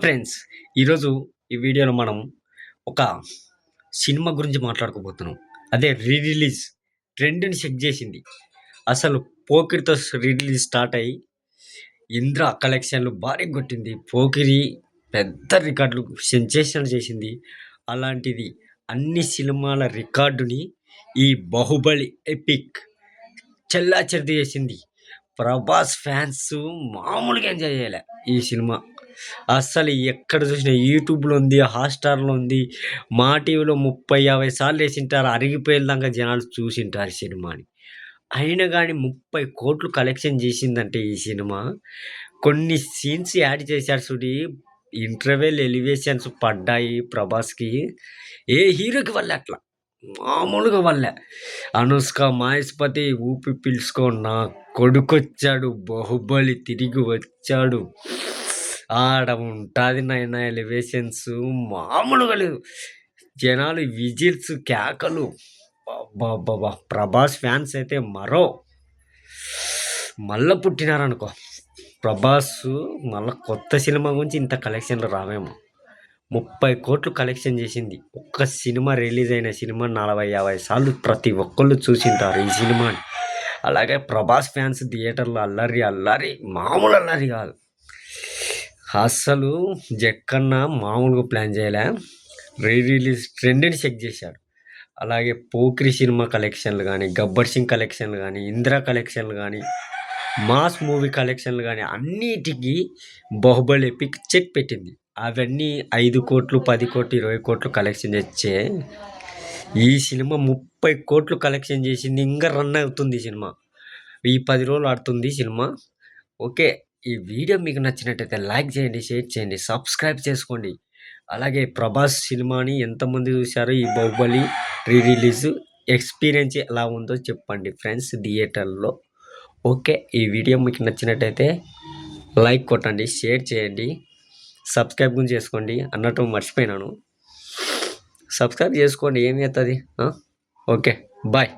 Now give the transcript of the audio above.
Friends ఈరోజు ఈ వీడియోలో మనం ఒక సినిమా గురించి మాట్లాడుకోబోతున్నాం. అదే రీ రిలీజ్ ట్రెండ్ని చెక్ చేసింది. అసలు పోకిరితో రీ రిలీజ్ స్టార్ట్ అయ్యి ఇంద్ర కలెక్షన్లు భారీ కొట్టింది. పోకిరి పెద్ద రికార్డులు సెన్సేషన్ చేసింది. అలాంటిది అన్ని సినిమాల రికార్డుని ఈ బాహుబలి ఎపిక్ చెల్లాచెరిది చేసింది. ప్రభాస్ ఫ్యాన్స్ మామూలుగా ఎంజాయ్ చేయలే ఈ సినిమా. అస్సలు ఎక్కడ చూసినా యూట్యూబ్లో ఉంది హాట్స్టార్లో ఉంది. మా టీవీలో ముప్పై యాభై సార్లు వేసింటారు అరిగిపోయేదాకా జనాలు చూసింటారు ఈ సినిమాని. అయినా కానీ ముప్పై కోట్లు కలెక్షన్ చేసిందంటే ఈ సినిమా. కొన్ని సీన్స్ యాడ్ చేశారు చూడి ఇంటర్వెల్ ఎలివేషన్స్ పడ్డాయి ప్రభాస్కి. ఏ హీరోకి వల్ల అట్లా? మామూలుగా వల్ల. అనుష్క మహేష్పతి ఊపి పిలుచుకో నా కొడుకొచ్చాడు బాహుబలి తిరిగి వచ్చాడు. ఆడ ఉంటుంది నాయన ఎలివేషన్స్ మామూలుగా లేదు. జనాలు విజిల్స్ కేకలు. బాబా ప్రభాస్ ఫ్యాన్స్ అయితే మరో మళ్ళీ పుట్టినారనుకో. ప్రభాస్ మళ్ళీ కొత్త సినిమా గురించి ఇంత కలెక్షన్లు రావేమో. ముప్పై కోట్లు కలెక్షన్ చేసింది. ఒక్క సినిమా రిలీజ్ అయిన సినిమా నలభై యాభై సార్లు ప్రతి ఒక్కళ్ళు చూసింటారు ఈ సినిమాని. అలాగే ప్రభాస్ ఫ్యాన్స్ థియేటర్లో అల్లరి అల్లరి మామూలు అల్లరి కాదు. అస్సలు జక్కన్న మామూలుగా ప్లాన్ చేయలే. రీ రిలీజ్ ట్రెండ్ని చెక్ చేశాడు. అలాగే పోక్రి సినిమా కలెక్షన్లు కానీ గబ్బర్ సింగ్ కలెక్షన్లు కానీ ఇందిరా కలెక్షన్లు కానీ మాస్ మూవీ కలెక్షన్లు కానీ అన్నిటికీ బాహుబలి ఎపిక్ చెక్ పెట్టింది. అవన్నీ ఐదు కోట్లు పది కోట్లు ఇరవై కోట్లు కలెక్షన్ తెచ్చే ఈ సినిమా ముప్పై కోట్లు కలెక్షన్ చేసింది. ఇంకా రన్ అవుతుంది ఈ సినిమా. ఈ పది రోజులు ఆడుతుంది సినిమా. ఓకే ఈ వీడియో మీకు నచ్చినట్టయితే లైక్ చేయండి షేర్ చేయండి సబ్స్క్రైబ్ చేసుకోండి. అలాగే ప్రభాస్ సినిమాని ఎంతమంది చూశారో ఈ బాహుబలి రీ రిలీజ్ ఎక్స్పీరియన్స్ ఎలా ఉందో చెప్పండి ఫ్రెండ్స్ థియేటర్లో. ఓకే ఈ వీడియో మీకు నచ్చినట్టయితే లైక్ కొట్టండి షేర్ చేయండి సబ్స్క్రైబ్ గురించి చేసుకోండి అన్నట్టు మర్చిపోయినాను. సబ్స్క్రైబ్ చేసుకోండి ఏమి అవుతుంది ఓకే బాయ్.